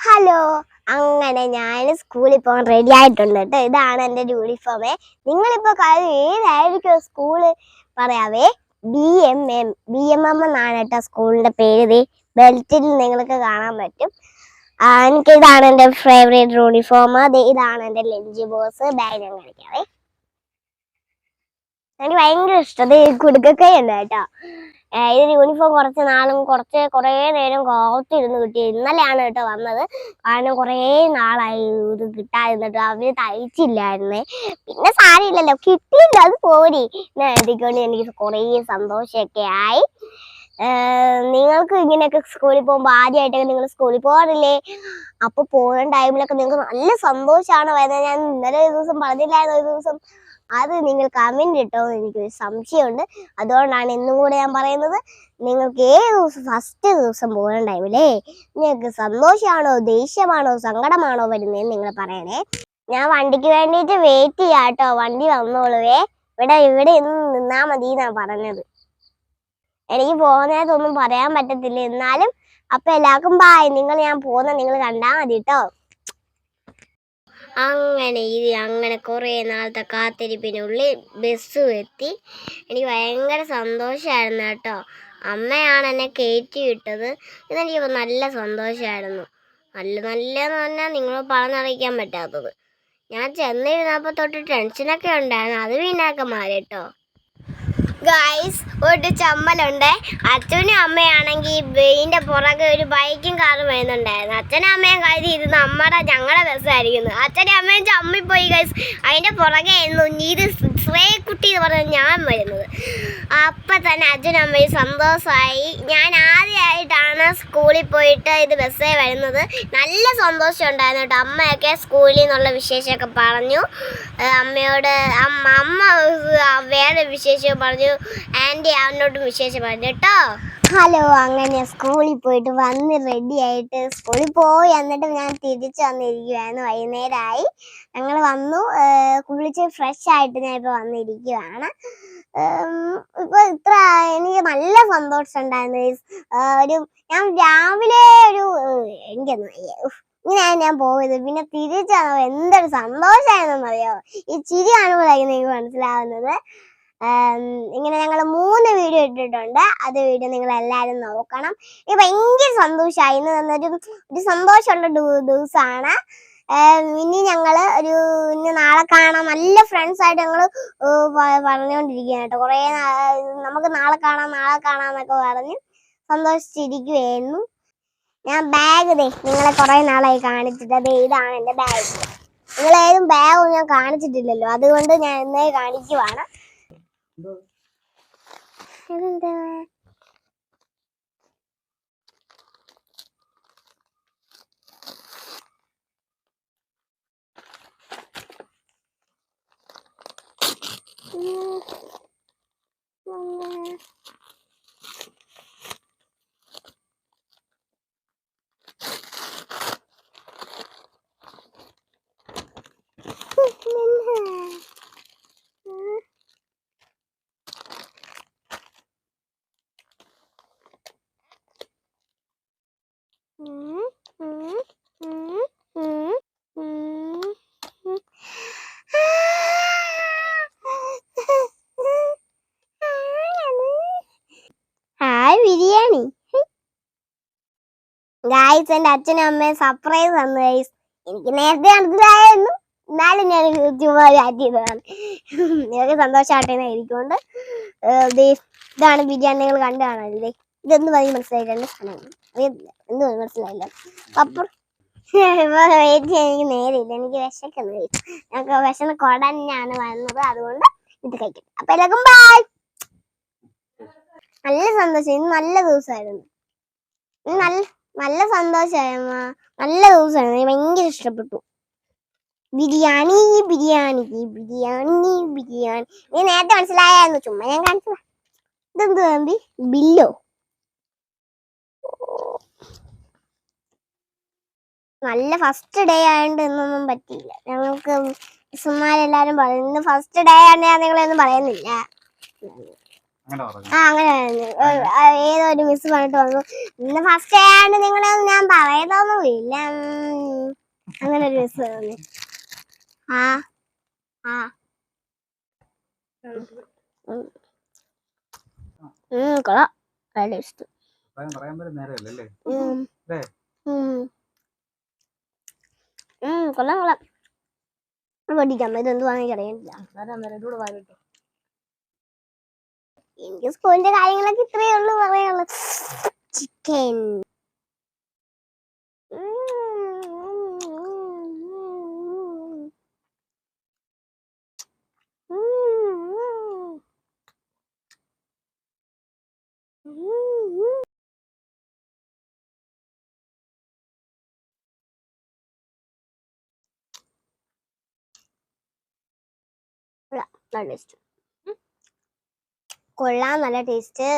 Hello അങ്ങനെ ഞാൻ സ്കൂളിൽ പോകാൻ റെഡി ആയിട്ടുണ്ട് കേട്ടോ. ഇതാണ് എന്റെ യൂണിഫോമേ നിങ്ങളിപ്പോൾ കാര്യം ഏതായിരിക്കും school പറയാവേ? B M M B M M എന്നാണ് കേട്ടോ സ്കൂളിന്റെ പേര്. ബെൽറ്റിൽ നിങ്ങൾക്ക് കാണാൻ പറ്റും. എനിക്ക് ഇതാണ് എന്റെ ഫേവറേറ്റ് യൂണിഫോം ഇതാണ് എന്റെ ലഞ്ച് ബോക്സ് ബാഗ് ഞാൻ കാണിക്കാവേ. എനിക്ക് ഭയങ്കര ഇഷ്ടം. കുടുക്കക്കൈ ഉണ്ട് കേട്ടോ. ഇത് യൂണിഫോം കുറച്ച് നാളും കുറച്ച് കുറേ നേരം കാത്തിരുന്ന് കിട്ടി. ഇന്നലെയാണ് കേട്ടോ വന്നത്. കാരണം കുറേ നാളായി ഇത് കിട്ടാതിരുന്നിട്ട് അവർ തയ്ച്ചില്ലായിരുന്നേ. പിന്നെ സാരിയില്ലല്ലോ കിട്ടിയില്ല അത് പോരി. എഴുതിക്കൊണ്ട് എനിക്ക് കുറേ സന്തോഷമൊക്കെ ആയി. നിങ്ങൾക്ക് ഇങ്ങനെയൊക്കെ സ്കൂളിൽ പോകുമ്പോൾ ആദ്യമായിട്ടൊക്കെ നിങ്ങൾ സ്കൂളിൽ പോകാറില്ലേ? അപ്പോൾ പോകുന്ന ടൈമിലൊക്കെ നിങ്ങൾക്ക് നല്ല സന്തോഷമാണ്. വരുന്നത് ഞാൻ ഇന്നലെ ഒരു ദിവസം പറഞ്ഞില്ലായിരുന്നു ഒരു ദിവസം? അത് നിങ്ങൾ കമന്റ് ഇട്ടോ എനിക്കൊരു സംശയമുണ്ട്. അതുകൊണ്ടാണ് ഇന്നും കൂടെ ഞാൻ പറയുന്നത്. നിങ്ങൾക്ക് ഏത് ദിവസം ഫസ്റ്റ് ദിവസം പോകുന്ന ടൈമിലേ നിങ്ങൾക്ക് സന്തോഷമാണോ ദേഷ്യമാണോ സങ്കടമാണോ വരുന്നതെന്ന് നിങ്ങൾ പറയണേ. ഞാൻ വണ്ടിക്ക് വേണ്ടിയിട്ട് വെയിറ്റ് ചെയ്യാം കേട്ടോ. വണ്ടി വന്നോളുവേ. ഇവിടെ ഇവിടെ ഇന്ന് നിന്നാ മതി എന്നാ പറഞ്ഞത്. എനിക്ക് പോകുന്നതൊന്നും പറയാൻ പറ്റത്തില്ല. എന്നാലും അപ്പൊ എല്ലാവർക്കും ബായ് നിങ്ങൾ ഞാൻ പോകുന്ന നിങ്ങൾ കണ്ടാൽ മതി കേട്ടോ. അങ്ങനെ ഇത് അങ്ങനെ കുറേ നാളത്തെ കാത്തിരിപ്പിനുള്ളിൽ ബസ് എത്തി എനിക്ക് ഭയങ്കര സന്തോഷമായിരുന്നു കേട്ടോ. അമ്മയാണ് എന്നെ കയറ്റി വിട്ടത്. ഇതെനിക്ക് നല്ല സന്തോഷമായിരുന്നു നല്ല നല്ലതെന്ന് പറഞ്ഞാൽ നിങ്ങൾ പറഞ്ഞറിയിക്കാൻ പറ്റാത്തത്. ഞാൻ ചെന്നിരുന്നപ്പോൾ തൊട്ട് ടെൻഷനൊക്കെ ഉണ്ടായിരുന്നു. അത് വീണാക്കന്മാർ കേട്ടോ. ഗൈസ് ഒരു ചമ്മലുണ്ട്. അച്ഛനും അമ്മയാണെങ്കിൽ ഇതിന്റെ പുറകെ ഒരു ബൈക്കും കാറും വരുന്നുണ്ടായിരുന്നു. അച്ഛനും അമ്മയും കരുതി ഇത് നമ്മുടെ ഞങ്ങളുടെ ബസ്സായിരിക്കുന്നു. അച്ഛനും അമ്മയും ചമ്മിപ്പോയി ഗൈസ് അതിന്റെ പുറകെ ആയിരുന്നു ഇത് ശ്രേക്കുട്ടി എന്ന് പറഞ്ഞ ഞാൻ വരുന്നത്. അപ്പം തന്നെ അച്ഛനും അമ്മയും സന്തോഷമായി. ഞാൻ ആദ്യമായിട്ടാണ് സ്കൂളിൽ പോയിട്ട് ഇത് ബസ്സേ വരുന്നത്. നല്ല സന്തോഷം ഉണ്ടായിരുന്നു കേട്ടോ. അമ്മയൊക്കെ സ്കൂളിൽ നിന്നുള്ള വിശേഷമൊക്കെ പറഞ്ഞു. അമ്മയോട് അമ്മ അമ്മ വേറെ വിശേഷം പറഞ്ഞു. ആന്റി അവനോട് വിശേഷം പറഞ്ഞു കേട്ടോ? ഹലോ അങ്ങനെ സ്കൂളിൽ പോയിട്ട് വന്ന് റെഡി ആയിട്ട് സ്കൂളിൽ പോയി. എന്നിട്ട് ഞാൻ തിരിച്ചു വന്നിരിക്കുകയാണ് വൈകുന്നേരമായി. ഞങ്ങൾ വന്നു. കുളിച്ച് ഫ്രഷ് ആയിട്ട് ഞാൻ ഇപ്പോൾ വന്നിരിക്കുകയാണ് ഇപ്പൊ ഇത്ര എനിക്ക് നല്ല സന്തോഷം ഉണ്ടായിരുന്നു. ഒരു ഞാൻ രാവിലെ ഒരു എനിക്കൊന്നും. ഇങ്ങനെയാണ് ഞാൻ പോയത്. പിന്നെ തിരിച്ചു വന്നപ്പോൾ എന്തൊരു സന്തോഷമായിരുന്നു അറിയാമോ ഈ ചിരി കാണുമ്പോഴായിരിക്കും നിങ്ങൾക്ക് മനസ്സിലാവുന്നത്. ഇങ്ങനെ ഞങ്ങൾ മൂന്ന് വീഡിയോ ഇട്ടിട്ടുണ്ട്. അത് വീഡിയോ നിങ്ങൾ എല്ലാവരും നോക്കണം. എനിക്ക് ഭയങ്കര സന്തോഷമായി ഇന്ന് തന്നൊരു ഒരു സന്തോഷമുള്ള ദിവ- ദിവസമാണ് ഇനി ഞങ്ങൾ ഒരു ഇനി നാളെ കാണാം നല്ല ഫ്രണ്ട്സ് ആയിട്ട് ഞങ്ങൾ പറഞ്ഞുകൊണ്ടിരിക്കുകയാണ് കേട്ടോ. കുറേ നമുക്ക് നാളെ കാണാം നാളെ കാണാം എന്നൊക്കെ പറഞ്ഞ് സന്തോഷിച്ചിരിക്കുകയായിരുന്നു ഞാൻ ബാഗ് ദേ നിങ്ങളെ കുറേ നാളായി കാണിച്ചിട്ട്. ദേ ഇതാണ് എന്റെ ബാഗ് നിങ്ങളേതും ബാഗും ഞാൻ കാണിച്ചിട്ടില്ലല്ലോ. അതുകൊണ്ട് ഞാൻ ഇന്നേ കാണിക്കുവാണ്. I don't. ഗായ്സ് എന്റെ അച്ഛനും അമ്മയും സർപ്രൈസ് തന്നു ഗൈസ് എനിക്ക് നേരത്തെ മനസ്സിലായിരുന്നു എന്നാലും ഞാൻ ചുമ്മാ ചാറ്റ് ചെയ്തതാണ്. നിങ്ങൾക്ക് സന്തോഷമാട്ടെ എന്ന് എഴുതിക്കൊണ്ട് ദേ ഇതാണ് ബിരിയാണി നിങ്ങൾ കണ്ടു കാണാനില്ലേ ഇതൊന്നും സാധനമാണ് അറിയത്തില്ല എന്ത് പറഞ്ഞ് മനസ്സിലായില്ല? പപ്പർ വെയിറ്റ് ചെയ്യാൻ എനിക്ക് നേരില്ല എനിക്ക് വിശക്കുന്നു. ഞങ്ങൾക്ക് വിശന്ന് കൊടഞ്ഞാണ് വന്നത്. അതുകൊണ്ട് ഇത് കഴിക്കും. അപ്പൊ എല്ലാവർക്കും ബൈ നല്ല സന്തോഷം. ഇന്ന് നല്ല ദിവസമായിരുന്നു. നല്ല നല്ല സന്തോഷമായി നല്ല എനിക്ക് ഭയങ്കര ഇഷ്ടപ്പെട്ടു. ബിരിയാണി ബിരിയാണി ബിരിയാണി ബിരിയാണി. നീ നേരത്തെ മനസ്സിലായായിരുന്നു? ചുമ്മാ ഞാൻ കാണിച്ചതാ. ഇതെന്ത് തമ്പി? ബില്ലോ. നല്ല ഫസ്റ്റ് ഡേ ആയതുകൊണ്ട് ഇന്നൊന്നും പറ്റിയില്ല. ഞങ്ങൾക്ക് മിസ്സുമാരെല്ലാരും പറയുന്നു ഫസ്റ്റ് ഡേ ആണ് ഞാൻ നിങ്ങളെയൊന്നും പറയുന്നില്ല. ആ അങ്ങനെ ആയിരുന്നു. ആ, ഏതോ ഒരു മിസ് പറഞ്ഞിട്ട് വന്നു. ഇന്ന് ഫസ്റ്റ് ആയതുകൊണ്ട് നിങ്ങൾ ഞാൻ പറയതൊന്നുമില്ല ഇല്ല. അങ്ങനെ ഒരു മിസ് പറഞ്ഞു ആ ആ. ഉം. ഉം, കൊള്ളാം. നല്ല ഇഷ്ടം പറയാൻ പറ്റും നേരമല്ലേ? കൊള്ളാം കൊള്ളാം. പഠിക്കാം. ഇതെന്ത് അറിയണില്ല എനിക്ക് സ്കൂളിന്റെ കാര്യങ്ങളൊക്കെ ഇത്രയേ ഉള്ളൂ പറയാനുള്ളൂ ചിക്കൻ നല്ല ടേസ്റ്റ് കൊള്ളാം നല്ല ടേസ്റ്റ്